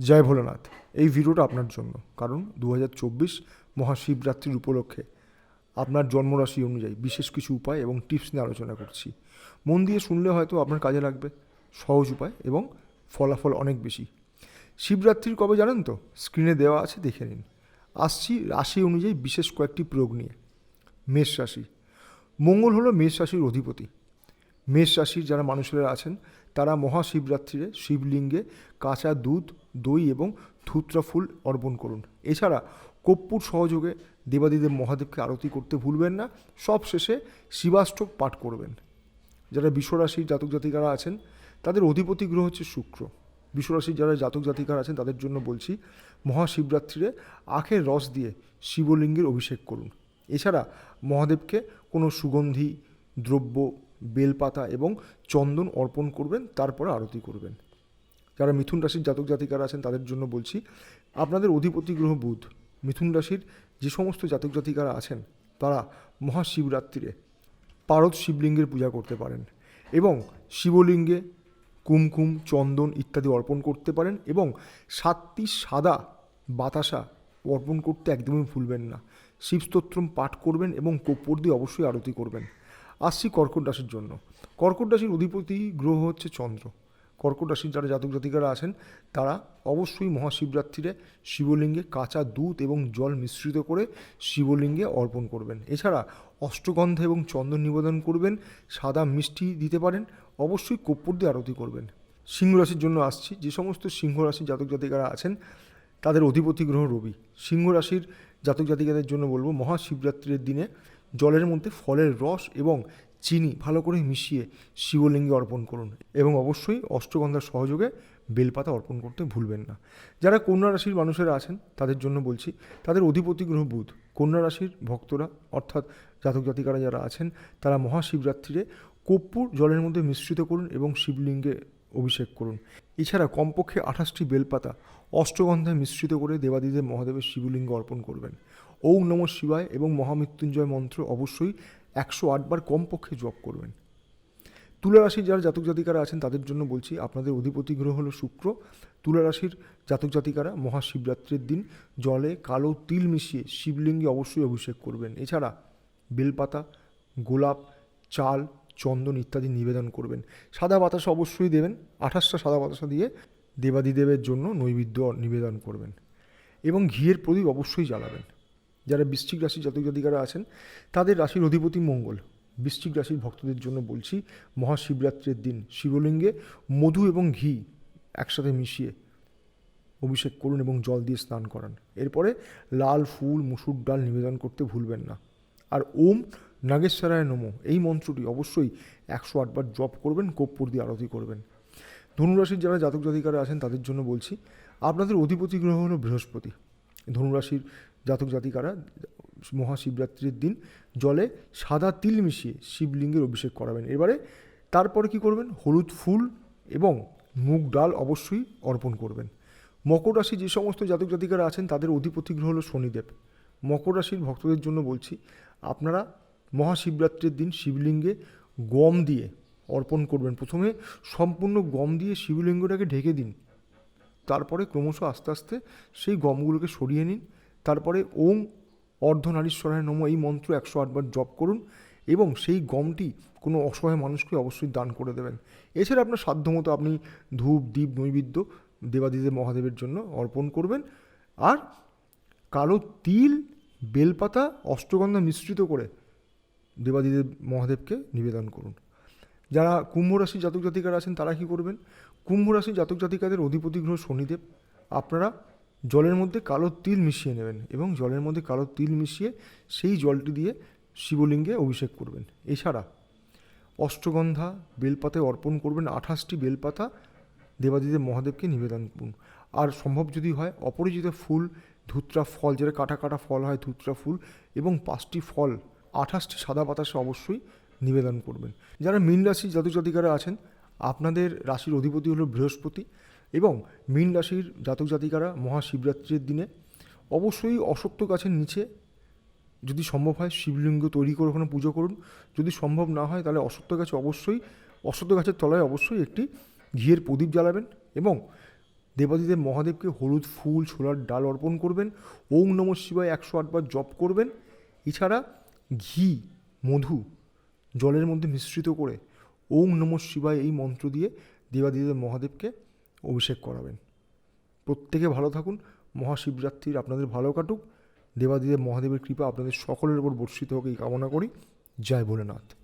জয় ভোলানাথ। এই ভিডিওটা আপনার জন্য। কারণ দু হাজার চব্বিশ মহাশিবরাত্রির উপলক্ষে আপনার জন্মরাশি অনুযায়ী বিশেষ কিছু উপায় এবং টিপস নিয়ে আলোচনা করছি। মন দিয়ে শুনলে হয়তো আপনার কাজে লাগবে। সহজ উপায় এবং ফলাফল অনেক বেশি। শিবরাত্রির কবে জানেন তো? স্ক্রিনে দেওয়া আছে, দেখে নিন। আসছি রাশি অনুযায়ী বিশেষ কয়েকটি প্রয়োগ নিয়ে। মেষ রাশি। মঙ্গল হলো মেষ রাশির অধিপতি। মেষ রাশির যারা মানুষেরা আছেন, তারা মহাশিবরাত্রিরে শিবলিঙ্গে কাঁচা দুধ দই এবং ধুত্রা ফুল অর্পণ করুন। এছাড়া কর্পূর সহযোগে দেবাদিদেব মহাদেবকে আরতি করতে ভুলবেন না। সব শেষে শিবাষ্টক পাঠ করবেন। যারা বিশ্বরাশির জাতক জাতিকারা আছেন, তাদের অধিপতি গ্রহ হচ্ছে শুক্র। বিশ্বরাশির যারা জাতক জাতিকারা আছেন, তাদের জন্য বলছি, মহাশিবরাত্রিরে আখের রস দিয়ে শিবলিঙ্গের অভিষেক করুন। এছাড়া মহাদেবকে কোনো সুগন্ধি, দ্রব্য, বেলপাতা এবং চন্দন অর্পণ করবেন, তারপরে আরতি করবেন। যারা মিথুন রাশির জাতক জাতিকারা আছেন তাদের জন্য বলছি, আপনাদের অধিপতি গ্রহ বুধ। মিথুন রাশির যে সমস্ত জাতক জাতিকারা আছেন, তারা মহাশিবরাত্রিরে পারদ শিবলিঙ্গের পূজা করতে পারেন এবং শিবলিঙ্গে কুমকুম, চন্দন ইত্যাদি অর্পণ করতে পারেন এবং সাতটি সাদা বাতাসা অর্পণ করতে একদমই ভুলবেন না। শিবস্তোত্রম পাঠ করবেন এবং কর্পূর দিয়ে অবশ্যই আরতি করবেন। আসছি কর্কট রাশির জন্য। কর্কট রাশির অধিপতি গ্রহ হচ্ছে চন্দ্র। কর্কট রাশির যারা জাতক জাতিকারা আছেন, তারা অবশ্যই মহাশিবরাত্রিরে শিবলিঙ্গে কাঁচা দুধ এবং জল মিশ্রিত করে শিবলিঙ্গে অর্পণ করবেন। এছাড়া অষ্টগন্ধ এবং চন্দন নিবেদন করবেন, সাদা মিষ্টি দিতে পারেন, অবশ্যই কর্পূর দিয়ে আরতি করবেন। সিংহ রাশির জন্য আসছি। যে সমস্ত সিংহ রাশির জাতক জাতিকারা আছেন, তাদের অধিপতি গ্রহ রবি। সিংহ রাশির জাতক জাতিকাদের জন্য বলব, মহাশিবরাত্রির দিনে জলের মধ্যে ফলের রস এবং চিনি ভালো করে মিশিয়ে শিবলিঙ্গে অর্পণ করুন এবং অবশ্যই অষ্টগন্ধার সহযোগে বেলপাতা অর্পণ করতে ভুলবেন না। যারা কন্যা রাশির মানুষেরা আছেন, তাদের জন্য বলছি, তাদের অধিপতি গ্রহ বুধ। কন্যা রাশির ভক্তরা, অর্থাৎ জাতক জাতিকারা যারা আছেন, তারা মহাশিবরাত্রিরে কর্পূর জলের মধ্যে মিশ্রিত করুন এবং শিবলিঙ্গে অভিষেক করুন। এছাড়া কমপক্ষে আঠাশটি বেলপাতা অষ্টগন্ধায় মিশ্রিত করে দেবাদিদেব মহাদেবের শিবলিঙ্গ অর্পণ করবেন। ওম নম শিবায় এবং মহামৃত্যুঞ্জয় মন্ত্র অবশ্যই একশো আটবার কমপক্ষে জপ করবেন। তুলারাশির যারা জাতক জাতিকারা আছেন, তাদের জন্য বলছি, আপনাদের অধিপতি গ্রহ হলো শুক্র। তুলারাশির জাতক জাতিকারা মহাশিবরাত্রির দিন, জলে কালো তিল মিশিয়ে শিবলিঙ্গে অবশ্যই অভিষেক করবেন। এছাড়া বেলপাতা, গোলাপ, চাল, চন্দন ইত্যাদি নিবেদন করবেন। সাদা বাতাসা অবশ্যই দেবেন, আঠাশটা সাদা বাতাসা দিয়ে দেবাদিদেবের জন্য নৈবেদ্য নিবেদন করবেন। এবং ঘিয়ের প্রদীপ অবশ্যই জ্বালাবেন। যারা বৃশ্চিক রাশির জাতক জাতিকারা আছেন, তাদের রাশির অধিপতি মঙ্গল। বৃশ্চিক রাশির ভক্তদের জন্য বলছি, মহাশিবরাত্রির দিন শিবলিঙ্গে মধু এবং ঘি একসাথে মিশিয়ে অভিষেক করুন এবং জল দিয়ে স্নান করান। এরপরে লাল ফুল, মুসুর ডাল নিবেদন করতে ভুলবেন না। আর ওম নাগেশ্বরায় নমো। এই মন্ত্রটি অবশ্যই একশো আটবার জপ করবেন কর্পূর দিয়ে আরতি করবেন। ধনুরাশির যারা জাতক জাতিকারা আছেন, তাদের জন্য বলছি, আপনাদের অধিপতি গ্রহ হলো বৃহস্পতি। ধনুরাশির জাতক জাতিকারা মহাশিবরাত্রির দিন জলে সাদা তিল মিশিয়ে শিবলিঙ্গের অভিষেক করাবেন। এবারে তারপরে কি করবেন? হলুদ ফুল এবং মুগ ডাল অবশ্যই অর্পণ করবেন। মকর রাশি যে সমস্ত জাতক জাতিকারা আছেন, তাদের অধিপতি গ্রহ হলো শনিদেব। মকর রাশির ভক্তদের জন্য বলছি, আপনারা মহাশিবরাত্রির দিন শিবলিঙ্গে গম দিয়ে অর্পণ করবেন। প্রথমে সম্পূর্ণ গম দিয়ে শিবলিঙ্গটাকে ঢেকে দিন। তারপরে ক্রমশ আস্তে আস্তে সেই গমগুলোকে সরিয়ে নিন। তারপরে ওম অর্ধনারীশ্বরায় নম এই মন্ত্র একশো আটবার জপ করুন এবং সেই গমটি কোনো অসহায় মানুষকে অবশ্যই দান করে দেবেন। এছাড়া আপনার সাধ্যমতো আপনি ধূপ দ্বীপ নৈবেদ্য দেবাদিদেব মহাদেবের জন্য অর্পণ করবেন। আর কালো তিল, বেলপাতা, অষ্টগন্ধা মিশ্রিত করে দেবাদিদেব মহাদেবকে নিবেদন করুন। যারা কুম্ভ রাশি জাতক জাতিকারা আছেন তারা কী করবেন? কুম্ভ রাশি জাতক জাতিকাদের অধিপতি গ্রহ শনিদেব। আপনারা জলের মধ্যে কালো তিল মিশিয়ে নেবেন এবং জলের মধ্যে কালো তিল মিশিয়ে সেই জলটি দিয়ে শিবলিঙ্গে অভিষেক করবেন। এছাড়া অষ্টগন্ধা বেলপাতায় অর্পণ করবেন, আঠাশটি বেলপাতা দেবাদিদেব মহাদেবকে নিবেদন করুন। আর সম্ভব যদি হয়, অপরিচিত ফুল, ধুত্রা ফল, যেটা কাটা কাটা ফল হয়, ধুত্রা ফুল এবং পাঁচটি ফল, আঠাশটি সাদা বাতাসে অবশ্যই নিবেদন করবেন। যারা মীন রাশির জাতক জাতিকারা আছেন, আপনাদের রাশির অধিপতি হলো বৃহস্পতি। এবং মীন রাশির জাতক জাতিকারা মহাশিবরাত্রির দিনে অবশ্যই অসত্য গাছের নিচে যদি সম্ভব হয় শিবলিঙ্গ তৈরি করে ওখানে পুজো করুন। যদি সম্ভব না হয় তাহলে অসত্য গাছে অবশ্যই অসত্য গাছের তলায় অবশ্যই একটি ঘিয়ের প্রদীপ জ্বালাবেন এবং দেবাদিদেব মহাদেবকে হলুদ ফুল, ছোলার ডাল অর্পণ করবেন। ওং নম শিবায় একশো আটবার জপ করবেন। এছাড়া ঘি, মধু জলের মধ্যে মিশ্রিত করে ওং নম শিবায় এই মন্ত্র দিয়ে দেবাদিদেব মহাদেবকে অভিষেক করাবেন। প্রত্যেকে ভালো থাকুন। মহাশিবরাত্রির আপনাদের ভালো কাটুক। দেবাদিদেব মহাদেবের কৃপা আপনাদের সকলের উপর বর্ষিত হোক এই কামনা করি। জয় ভোলেনাথ।